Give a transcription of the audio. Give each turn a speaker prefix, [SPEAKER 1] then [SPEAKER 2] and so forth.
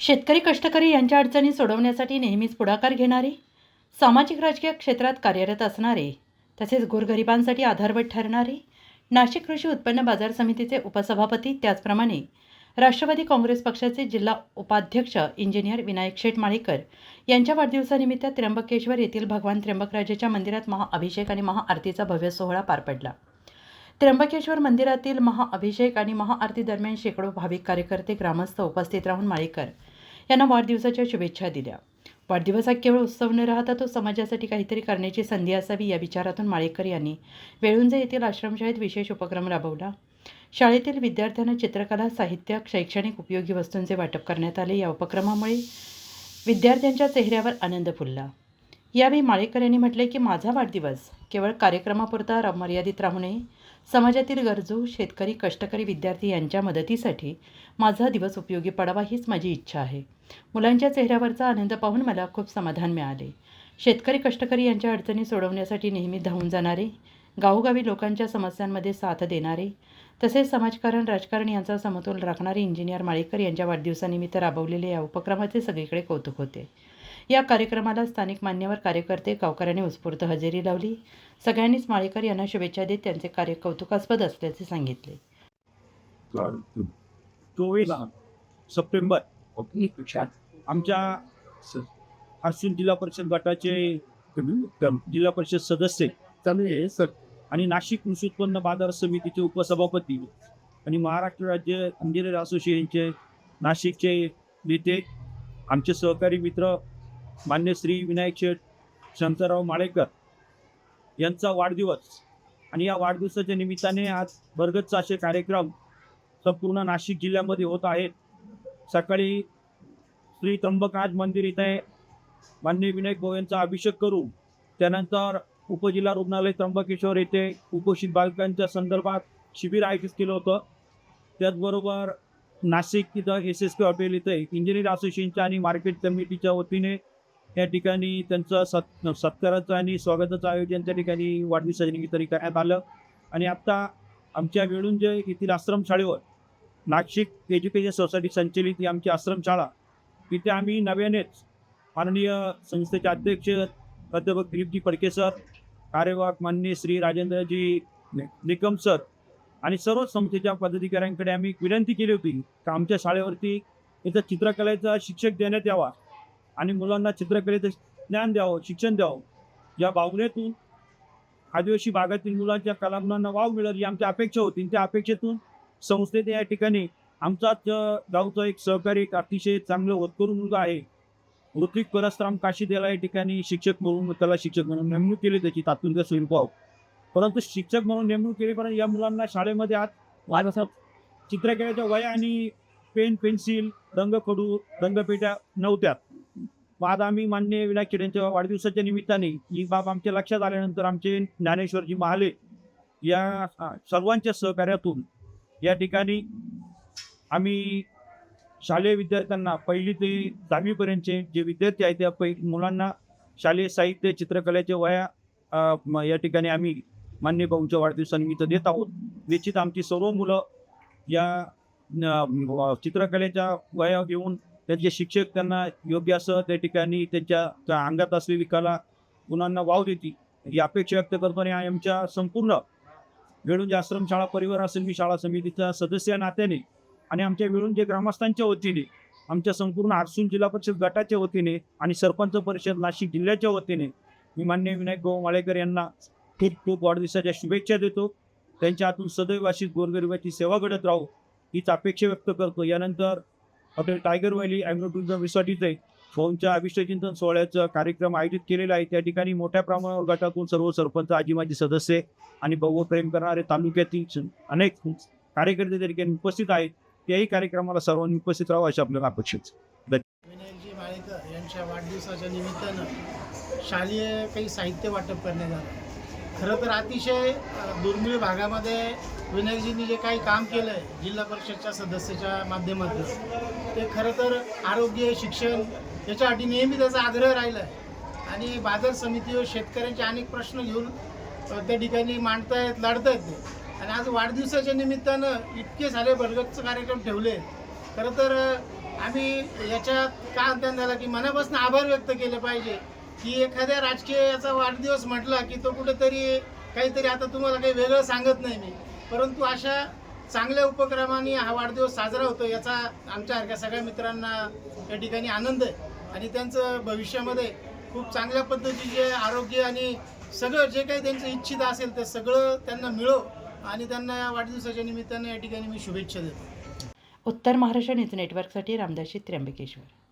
[SPEAKER 1] शेतकरी कष्टकरी यांच्या अडचणी सोडवण्यासाठी नेहमीच पुढाकार घेणारे सामाजिक राजकीय क्षेत्रात कार्यरत असणारे तसेच गोरगरिबांसाठी आधारवत ठरणारे नाशिक कृषी उत्पन्न बाजार समितीचे उपसभापती त्याचप्रमाणे राष्ट्रवादी काँग्रेस पक्षाचे जिल्हा उपाध्यक्ष इंजिनियर विनायक शेठ माळेकर यांच्या वाढदिवसानिमित्त त्र्यंबकेश्वर येथील भगवान त्र्यंबकराजेच्या मंदिरात महाअभिषेक आणि महाआरतीचा भव्य सोहळा पार पडला. त्र्यंबकेश्वर मंदिरातील महाअभिषेक आणि महाआरती दरम्यान शेकडो भाविक कार्यकर्ते ग्रामस्थ उपस्थित राहून माळेकर यांना वाढदिवसाच्या शुभेच्छा दिल्या. वाढदिवस हा केवळ उत्सव न राहता तो समाजासाठी काहीतरी करण्याची संधी असावी या विचारातून माळेकर यांनी वेळुंजे येथील आश्रमशाळेत विशेष उपक्रम राबवला. शाळेतील विद्यार्थ्यांना चित्रकला साहित्य शैक्षणिक उपयोगी वस्तूंचे वाटप करण्यात आले. या उपक्रमामुळे विद्यार्थ्यांच्या चेहऱ्यावर आनंद फुलला. यावेळी माळेकर यांनी म्हटले की माझा वाढदिवस केवळ कार्यक्रमापुरता मर्यादित राहू नये. समाजातील गरजू शेतकरी कष्टकरी विद्यार्थी यांच्या मदतीसाठी माझा दिवस उपयोगी पडावा हीच माझी इच्छा आहे. मुलांच्या चेहऱ्यावरचा आनंद पाहून मला खूप समाधान मिळाले. शेतकरी कष्टकरी यांच्या अडचणी सोडवण्यासाठी नेहमी धावून जाणारे गावोगावी लोकांच्या समस्यांमध्ये साथ देणारे तसेच समाजकारण राजकारण यांचा समतोल राखणारे इंजिनियर माळेकर यांच्या वाढदिवसानिमित्त राबवलेल्या या उपक्रमाचे सगळीकडे कौतुक होते. या कार्यक्रमाला स्थानिक मान्यवर कार्यकर्ते गावकऱ्यांनी उत्स्फूर्त हजेरी लावली. सगळ्यांनीच माळेकर यांना शुभेच्छा देत त्यांचे कार्य कौतुकास्पद असल्याचे सांगितले.
[SPEAKER 2] चोवीस सप्टेंबर आमच्या हासून जिल्हा परिषद गटाचे जिल्हा परिषद सदस्य आणि नाशिक कृषी उत्पन्न बाजार समितीचे उपसभापती आणि महाराष्ट्र राज्य इंजिनियर असोसिएशनचे नाशिकचे नेते आमचे सहकारी मित्र मान्य श्री विनायक शेठ शंकरराव माळेकर यांचा वाढदिवस आणि या वाढदिवसाच्या निमित्ताने आज भरगतचा असे कार्यक्रम संपूर्ण नाशिक जिल्ह्यामध्ये होत आहेत. सकाळी श्री त्र्यंबकनाथ मंदिर इथे मान्य विनायक भाऊ यांचा अभिषेक करून त्यानंतर उपजिल्हा रुग्णालय त्र्यंबकेश्वर येथे कुपोषित बालकांच्या संदर्भात शिबिर आयोजित केलं होतं. त्याचबरोबर नाशिक इथं एस एस पी हॉटेल इथे इंजिनियर असोसिएशनच्या आणि मार्केट कमिटीच्या वतीने या ठिकाणी त्यांचं सत् सत्काराचं आणि स्वागताचं आयोजन त्या ठिकाणी वाढदिवसाच्या निमित्ताने करण्यात आलं. आणि आत्ता आमच्या वेळुंजे येथील आश्रमशाळेवर नाशिक एज्युकेशन सोसायटी संचलित ही आमची आश्रमशाळा तिथे आम्ही नव्यानेच माननीय संस्थेचे अध्यक्ष प्राध्यापक दिलीपजी फडके सर कार्यवाहक माननीय श्री राजेंद्रजी निकम सर आणि सर्व संस्थेच्या पदाधिकाऱ्यांकडे आम्ही विनंती केली होती का आमच्या शाळेवरती इथं चित्रकलेचा शिक्षक देण्यात यावा. आणि मुलांना चित्रकलेचं ज्ञान द्यावं शिक्षण द्यावं. या भावनेतून आदिवासी भागातील मुलांच्या कलागुणांना वाव मिळेल ही आमची अपेक्षा होती. त्या अपेक्षेतून संस्थेने या ठिकाणी आमचाच गावचा एक सहकारी एक अतिशय चांगलं होतकरू मुलगा आहे. ऋत्विक परसराम काशीदेला या ठिकाणी शिक्षक म्हणून त्याला शिक्षक म्हणून नेमणूक केली त्याची तात्पुरत्या स्वरूपाव परंतु शिक्षक म्हणून नेमणूक केलीपर्यंत या मुलांना शाळेमध्ये आज वारसा चित्रकलेच्या वया आणि पेन पेन्सिल रंगखडू रंगपेट्या नव्हत्या. मग आज आम्ही मान्य विनायक खेड्यांच्या वाढदिवसाच्या निमित्ताने ही बाब आमच्या लक्षात आल्यानंतर आमचे ज्ञानेश्वरजी महाले या सर्वांच्या सहकार्यातून या ठिकाणी आम्ही शालेय विद्यार्थ्यांना पहिली ते दहावीपर्यंतचे जे विद्यार्थी आहेत त्या पै मुलांना शालेय साहित्य चित्रकलेच्या वया या ठिकाणी आम्ही मान्य भाऊंच्या वाढदिवसानिमित्त देत आहोत. निश्चित आमची सर्व मुलं या व- चित्रकलेच्या वया घेऊन त्यांचे शिक्षक त्यांना योग्य असं त्या ठिकाणी त्यांच्या त्या अंगात असलेली कला मुलांना वाव देतील. ही अपेक्षा व्यक्त करतो आणि आमच्या संपूर्ण वेळुंजे आश्रमशाळा परिवार असेल मी शाळा समितीचा सदस्य नात्याने आणि आमच्या वेळुंजे ग्रामस्थांच्या वतीने आमच्या संपूर्ण आरसून जिल्हा परिषद गटाच्या वतीने आणि सरपंच परिषद नाशिक जिल्ह्याच्या वतीने मी मान्य विनायक गो माळेकर यांना खूप खूप वाढदिवसाच्या शुभेच्छा देतो. त्यांच्या हातून सदैव अशीच गोरगरिबाची सेवा घडत राहू हीच अपेक्षा व्यक्त करतो. यानंतर hotel tiger valley agro tourism resort फोनच्या अभिष्टचिंतन सोहळ्याचा कार्यक्रम आयोजित केलेला आहे. त्या ठिकाणी मोठ्या प्रमाणावर गटातून सर्व सरपंच आजी माजी सदस्य आणि बहु प्रेम करणारे तालुक्यातील अनेक कार्यकर्ते त्या ठिकाणी उपस्थित आहेत. त्याही कार्यक्रमाला सर्वांनी उपस्थित राहावं अशी आपल्याला अपेक्षित
[SPEAKER 3] यांच्या वाढदिवसाच्या निमित्तानं शालेय काही साहित्य वाटप करण्यात आलं. खरं तर अतिशय दुर्मिळ भागामध्ये विनायकजींनी जे काही काम केलं आहे जिल्हा परिषदच्या सदस्याच्या माध्यमातून ते खरं तर आरोग्य शिक्षण याच्यासाठी नेहमी त्याचा आग्रह राहिला आहे आणि बाजार समितीवर शेतकऱ्यांचे अनेक प्रश्न घेऊन त्या ठिकाणी मांडतायत लढतायत ते. आणि आज वाढदिवसाच्या निमित्तानं इतके सारे भरगतचं कार्यक्रम ठेवले. खरं तर आम्ही याच्यात का अंत झाला की मनापासून आभार व्यक्त केले पाहिजे की एखाद्या राजकीयाचा वाढदिवस म्हटला की तो कुठेतरी काहीतरी आता तुम्हाला काही वेगळं सांगत नाही मी. परंतु अशा चांगल्या उपक्रमाने हा वाढदिवस साजरा होतो याचा आमच्यासारख्या सगळ्या मित्रांना या ठिकाणी आनंद आहे. आणि त्यांचं भविष्यामध्ये खूप चांगल्या पद्धतीचे आरोग्य आणि सगळं जे काही त्यांचं इच्छित असेल ते सगळं त्यांना मिळो आणि त्यांना या वाढदिवसाच्या निमित्तानं या ठिकाणी मी शुभेच्छा देतो.
[SPEAKER 1] उत्तर महाराष्ट्र न्यूज नेटवर्कसाठी रामदासी त्र्यंबकेश्वर.